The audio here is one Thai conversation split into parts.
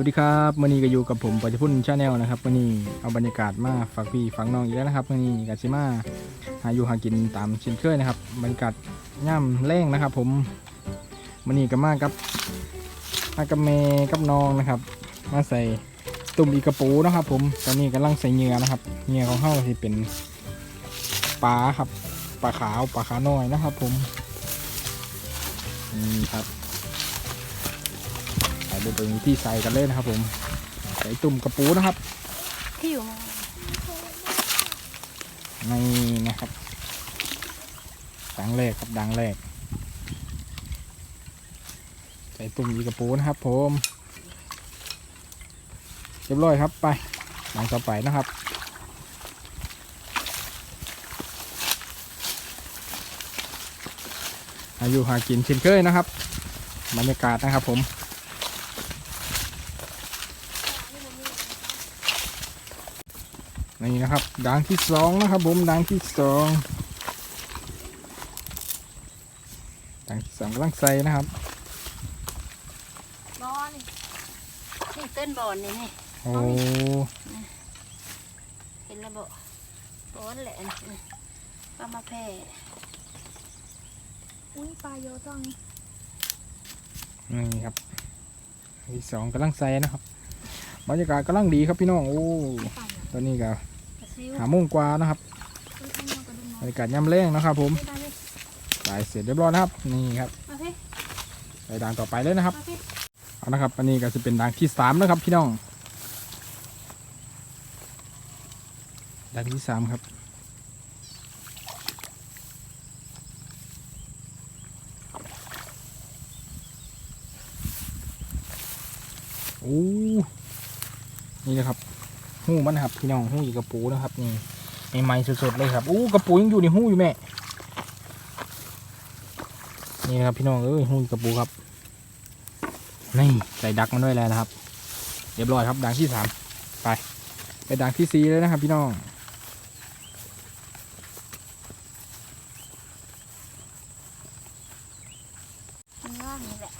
วัสดีครับวันนี้ก็อยู่กับผมปัจจุบันชาแนลนะครับวันนี้เอาบรรยากาศมาฝากพี่ฝากน้องอีกแล้วนะครับวันนี้กาซิมาหาอยู่หากินตามเช่นเคยนะครับบรรยากาศย่ำแรงนะครับ ผมวันนี้ก็มากับมากับเมกับน้องนะครับ มาใส่ตุ่มอีกระปูนะครับ ผมตอนนี้กำลังใส่เหงื่อนะครับเหงื่อของเฮาที่เป็นปลาครับปลาขาวปลาขาวน้อยนะครับ ผมนี่ครับ ไปดูตรงที่ใส่กันเลยนะครับ ผม ใส่ตุ่มกระปูนะครับ ที่อยู่นี่นะครับดังแรกครับดังแรก ใส่ตุ่มอีกระปูนะครับ ผมเรียบร้อยครับไปดังต่อไปนะครับอายุหากินเช่นเคยนะครับ บรรยากาศนะครับผม นี่นะครับด่างที่สองนะครับผมด่างที่สองด่างที่สองกำลังใส่นะครับบอลนี่เต้นบอลนี่นี่โอ้เห็นระบบบอลแหละนี่ปลามาแพร่อุ้ยปลาเยอะจังนี่ครับด่างที่สองกำลังใส่นะครับบรรยากาศกำลังดีครับพี่น้องโอ้ปลาเนี่ยตอนนี้ก็กระซิว หาโมงกว่านะครับอุ้ยข้างนอกกระดุมบน้รอยรยากาศย่ำแรงนะครับ ผมมาพี่ใส่เสร็จเรียบร้อยนะครับ นี่ครับมาพี่ใส่ด่างต่อไปเลยนะครับมาพี่เอานะครับ อันนี้ก็จะเป็นด่างที่สามนะครับพี่น้องด่างที่สามครับโอ้นี่นะครับ หู้มันนะครับพี่น้องหู้อยู่กระปูนะครับนี่ใหม่ๆสดๆเลยครับอู้กระปูยังอยู่ในหู้อยู่แม่นี่นะครับพี่น้องเอ้ยหู้อยู่กระปูครับนี่ใส่ดักมันด้วยแล้วนะครับเรียบร้อยครับดังที่สามไปไปดังที่สี่เลยนะครับ พี่น้องด่างนี่แหละ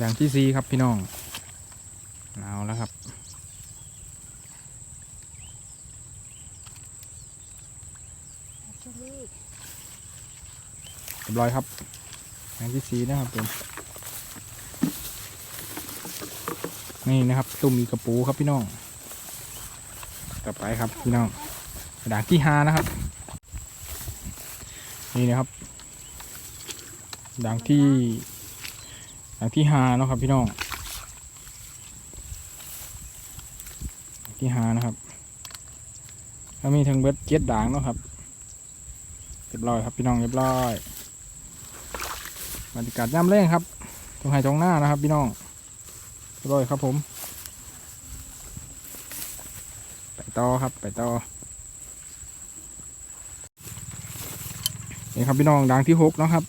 ดังที่สี่ครับพี่น้องเอาแล้วครับ เชอรี่เรียบร้อยครับดังที่สีนะครับผมนี่นะครับ ตุ่มอีกระปูครับพี่น้อง ต่อไปครับพี่น้องด่างที่ห้านะครับ นี่นะครับด่างที่ด่างที่ห้าเนาะครับพี่น้องที่ห้านะครับแล้วมีทั้งเบิดเจ็ดด่างเนาะครับ รียบร้อยครับพี่น้องเรียบร้อยบรรยากาศย่ำแรงครับตรงไห้ตรงหน้านะครับ พี่น้องเรียบร้อยครับผม ไปต่อครับไปต่อนี่ครับพี่น้องดังที่หกนะครับ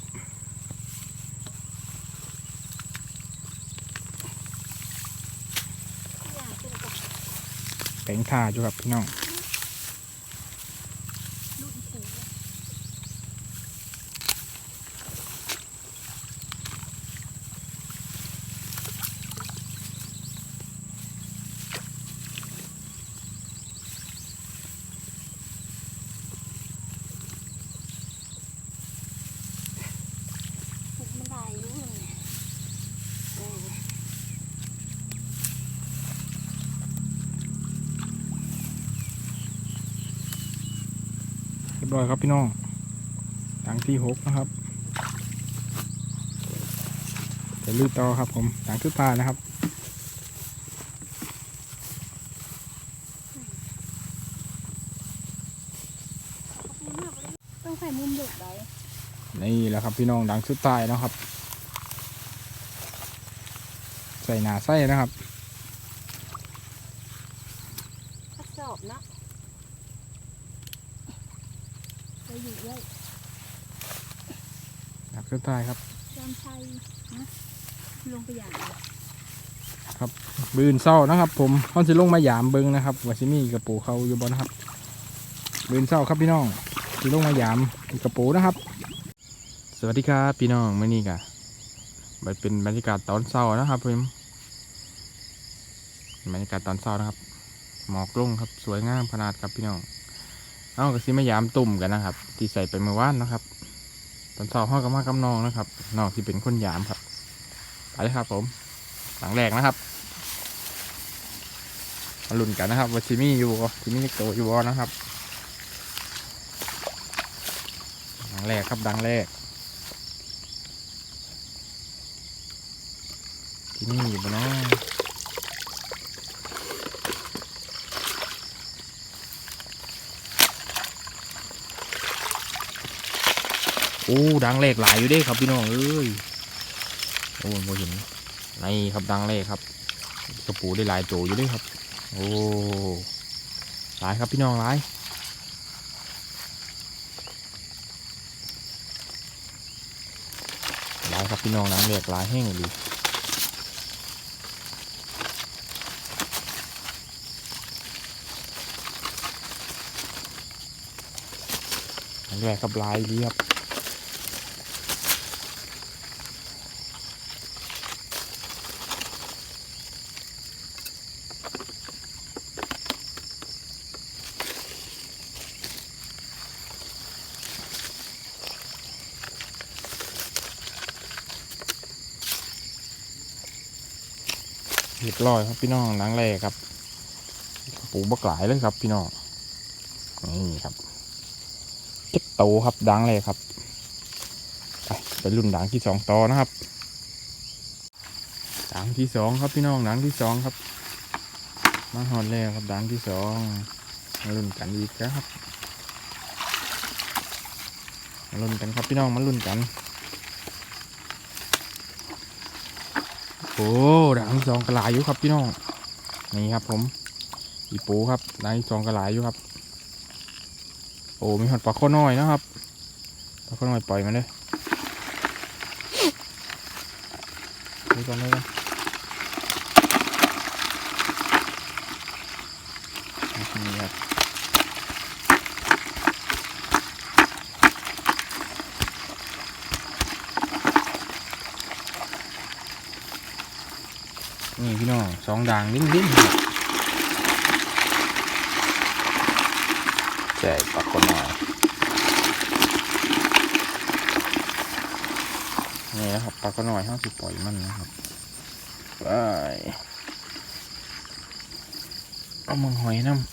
อย่งที่เราจะแปลงท่าอยู่ครับพี่น้อง ลูกอีปู ปลูกมันได้รู้เลยเออ เรียบร้อยครับพี่น้องดังที่หกนะครับจะลุยต่อครับผมดังขึ้นพายนะครับต้องใส่มุมเด็กไว้นี่แหละครับพี่น้องดังสุดท้ายนะครับ ใส่หนาไส้นะครับ ทดสอบเนาะ ไปอยู่ด้วย ดัง สุดท้ายครับยามชัยนะลงไปอย่างไรบืนเศร้านะครับ ผมเขาจะลงมาหยามเบิงนะครับว่าซิมีกระปูเขาอยู่บนนะครับบืนเศร้าครับพี่น้องจะลงมาหยามกระปูนะครับ สวัสดีครับพี่น้องมื่อนี้กะไปเป็นบรรยากาศตอนเช้านะครับเพิ่มบรรยากาศตอนเช้านะครับ หมอกลงครับสวยงามขนาดครับพี่น้องเอากระซิมายามตุ่มกันนะครับ ที่ใส่ไปเมื่อวานนะครับ ตอนเช้าห้องกับมากับน้องนะครับน้องที่เป็นคนยามครับไปเลยครับผม หลังแรกนะครับมาลุ้นกันนะครับว่าชิมี่อยู่ชิมี่โตอยู่นะครับหลังแรกครับดังแรกชิมี่อยู่บ่เนาะ โอ้ดังแรกหลายอยู่เด้ครับพี่น้องเอ้ยโอ้โหเห็นนี่ครับดังเลยครับกระปูได้หลายโจอยู่ด้วยครับ โอ้หลายครับพี่น้องหลายหลายครับพี่น้องนังเรียกหลายแห้งดีนังแรกครับหลายดีครับ เรียบร้อยครับพี่น้องหนังแรกครับ ปูบักหลายเลยครับ พี่น้องนี่ครับเจ็ดโตครับดังเลยครับไปไปรุ่นดังที่สองต่อนะครับดังที่สองครับพี่น้องดังที่สองครับ มาหอดแล้วครับดังที่สองมารุ่นกันอีกครับมารุ่นกันครับพี่น้องมารุ่นกัน โอ้ ด่างที่สองกระลายอยู่ครับพี่น้องนี่ครับ ผมอีปูครับด่างที่สองกระลายอยู่ครับ โอ้มีหอดปลาข้อน้อยนะครับปลาข้อน้อยปล่อยมาเลยดูก่อนเลยกันครับ นี่พี่น้องสองด่างลิ้นลิ้นครับใช่ปลาข้อน้อยนี่นะครับปลาข้อน้อยห้าสิบปล่อยมันนะครับไปเอามังหอยน้ำ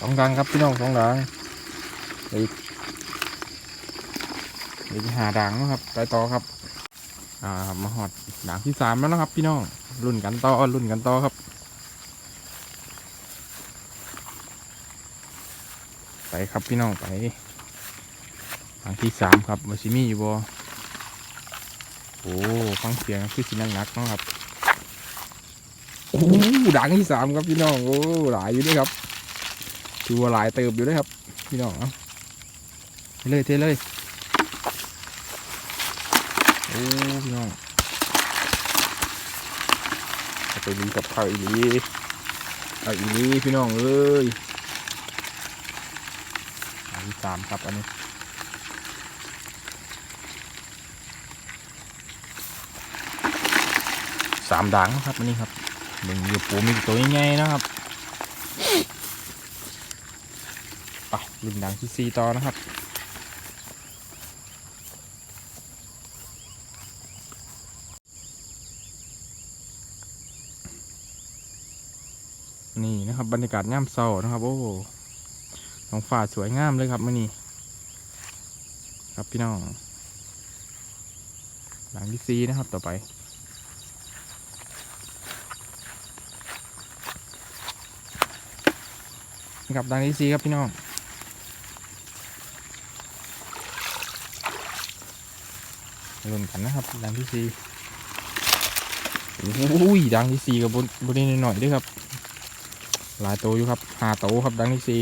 สองด่างครับพี่น้องสองด่างอีก อีกหาด่างนะครับไปต่อครับ อ่ามาหอดด่างที่สามแล้วนะครับ พี่น้องรุ่นกันต่อรุ่นกันต่อครับ ไปครับพี่น้องไปด่างที่สามครับมาชิมีอยู่บ่โอ้ฟังเสียงคือสินักนักนะครับโอ้ด่างที่สามครับพี่น้องโอ้หลายอยู่ด้วยครับถือว่าหลายเติบอยู่ด้วยครับ พี่น้องเอาเทเลยเทเลยโอ้พี่น้อง เอาไปดีกับข้าวอีลีข้าวอีลีพี่น้องเอ้ยอันที่สามครับอันนี้สามด่างนะครับอันนี้ครับมึงอยู่ปูมีตัวใหญ่ๆนะครับไปรุ่นด่างที่สี่ต่อนะครับ นะครับ บรรยากาศย่ำเศร้านะครับ โอ้ท้องฟ้าสวยงามเลยครับมื่อนี้ครับพี่น้อง หลังที่ซีนะครับต่อไปนี่ครับหลังที่ซีครับพี่น้องรุ่นกันนะครับหลังที่ซีโอ้ยดังที่ซีกับบนบนนี้หน่อยด้วยครับ หลายโตวอยู่ครับหาโตวครับดังที่สี่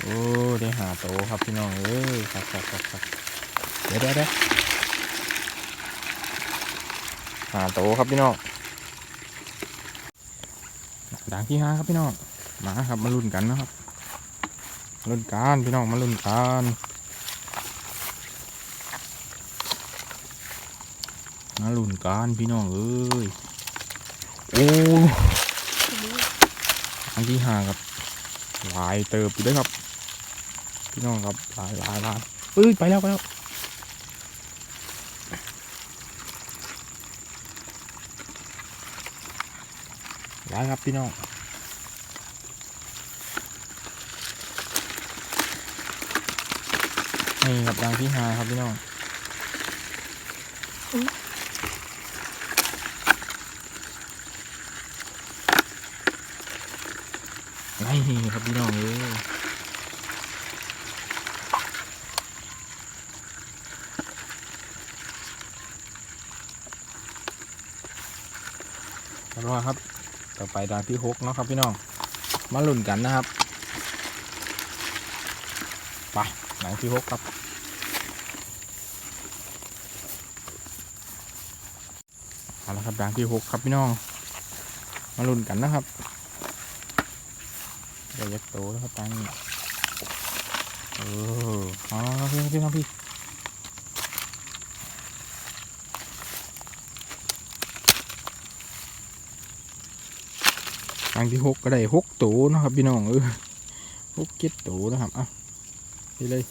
โอ้ได้หาโตวครับพี่น้องเอ้ยครับครับครับครับเดี๋ยวเดี๋ยวเดี๋ยวหาโตวครับพี่น้องด่างที่ห้าครับพี่น้องมาครับมาลุ้นกันนะครับลุ้นกันพี่น้องมาลุ้นกัน มาลุ้นกันพี่น้องเอ้ยโอ้ทีนี้อันที่ห้าครับหลายเติบอยู่ด้วยครับ พี่น้องครับหลายหลายหลายเอ้ยไปแล้วไปแล้วหลายครับพี่น้องนี่ครับดังที่ห้าครับพี่น้อง นี่ครับพี่น้องเอ้ยแล้วก็ครับ ต่อไปดาวที่หกเนาะครับพี่น้อง มาลุ้นกันนะครับ ไปดาวที่หกครับ เอาละครับดาวที่หกครับพี่น้อง มาลุ้นกันนะครับ เดี๋ยวยักโตแล้วครับตังนี้เออเอพี่พี่ครับพี่ครั้งที่หกก็ได้หกตัวนะครับพี่น้องเออหกเจ็ดตัวนะครับอะนี่เลย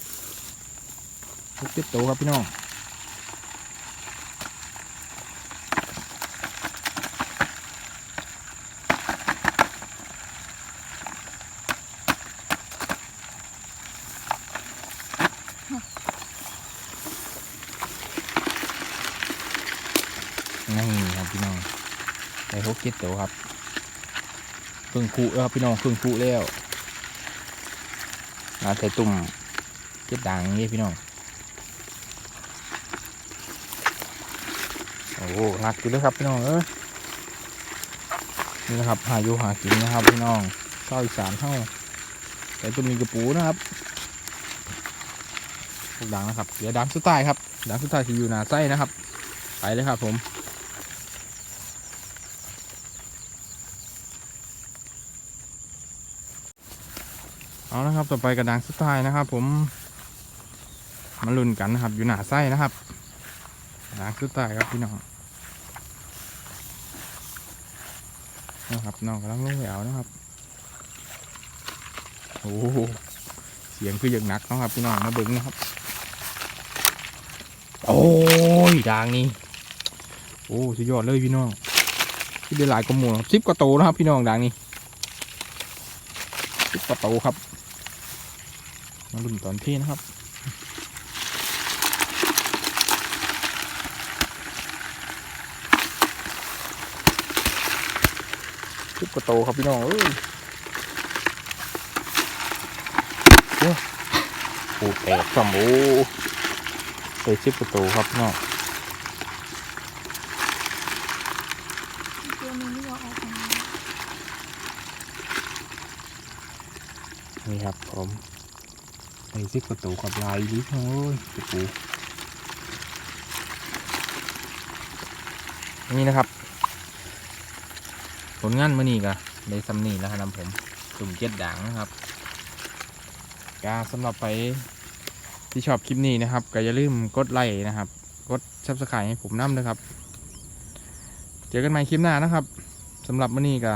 หกเจ็ดตัวครับพี่น้อง นี่ครับพี่น้องได้หกเจ็ดตัวครับเครื่องคุแล้วครับพี่น้องเครื่องคุแล้วมาใส่ตุ่มเจ็ดด่างนี่พี่น้องโอ้โหหนักอยู่เลยครับพี่น้องเอ้ยนี่นะครับหาอยู่หากินนะครับพี่น้องเข้าอีสานเท่าใส่ตุ่มมีกระปูนะครับพวกด่างนะครับเดี๋ยวด่างสุดท้ายครับด่างสุดท้ายที่อยู่หนาไส้นะครับ ไปเลยครับผม เอาละครับต่อไปกระดังสุดท้ายนะครับ ผมมาลุ้นกันนะครับ อยู่หนาไส้นะครับกระดังสุดท้ายครับพี่น้องนะครับน้องกำลังลงไปเอานะครับโอ้เสียงคืออย่างหนักนะครับพี่น้องมาเบิ้งนะครับ โอ้ยด่างนี่โอ้สุดยอดเลยพี่น้องที่ได้หลายกว่าหมูสิบกว่าโตนะครับพี่น้องด่างนี่สิบกว่าโตครับ มาลุ้นตอนที่นะครับชุบกระโตครับพี่น้องเอ้ยโอ้โหแตกสมโอ้ใส่ชิบกระโตครับพี่น้องนี่ครับผม ใส่ชิบกระโตกับลายดิโอ้ยกระปูนี่นะครับ ผลงานมื่อนี้ก็ในซัมนี่แล้วครับผมสุ่มเจ็ดด่างนะครับก็สำหรับไปที่ชอบคลิปนี้นะครับ ก็อย่าลืมกดไลค์นะครับ กดซับสไครต์ให้ผมน้ำนะครับ เจอกันใหม่คลิปหน้านะครับสำหรับมื่อนี้ก็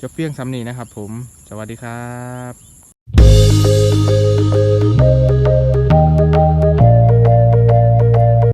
จบเพียงซัมนี่นะครับ ผมสวัสดีครับ